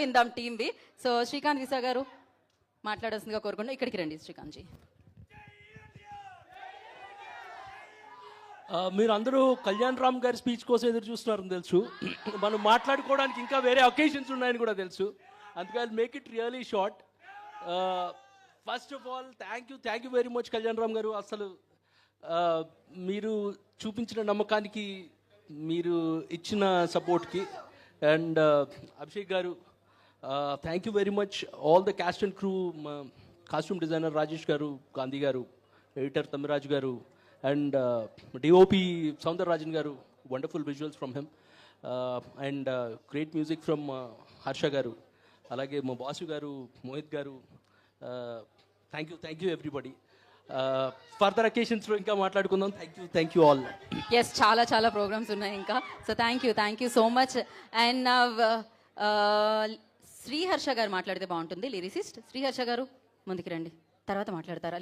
విందాం టీంవి so Srikanth visa గారు మాట్లాడాల్సిందిగా కోరుకుంటూ ఇక్కడికి రండి శ్రీకాంత్ జీ. మీరు అందరూ కళ్యాణ్ రామ్ గారి స్పీచ్ కోసం ఎదురు చూస్తున్నారని తెలుసు. మనం మాట్లాడుకోవడానికి ఇంకా వేరే ఒకేషన్స్ ఉన్నాయని కూడా తెలుసు. అందుకని make it really short first of all thank you thank you very much Kalyan Ram garu. అసలు మీరు చూపించిన నమ్మకానికి మీరు ఇచ్చిన సపోర్ట్కి and Abhishek garu thank you very much all the cast and crew costume designer Rajesh garu Gandhi garu editor Tamiraj గారు and DOP Soundararajan garu wonderful visuals from Hem and great music from Harsha garu అలాగే మా boss garu Mohit garu thank you thank you everybody further అకేషన్స్లో ఇంకా మాట్లాడుకుందాం. Thank you thank you all yes చాలా చాలా programmes ఉన్నాయి ఇంకా. So thank you thank you so much and Sriharsha garu మాట్లాడితే బాగుంటుంది లిరిసిస్ట్. శ్రీహర్ష గారు ముందుకు రండి. తర్వాత మాట్లాడతారా?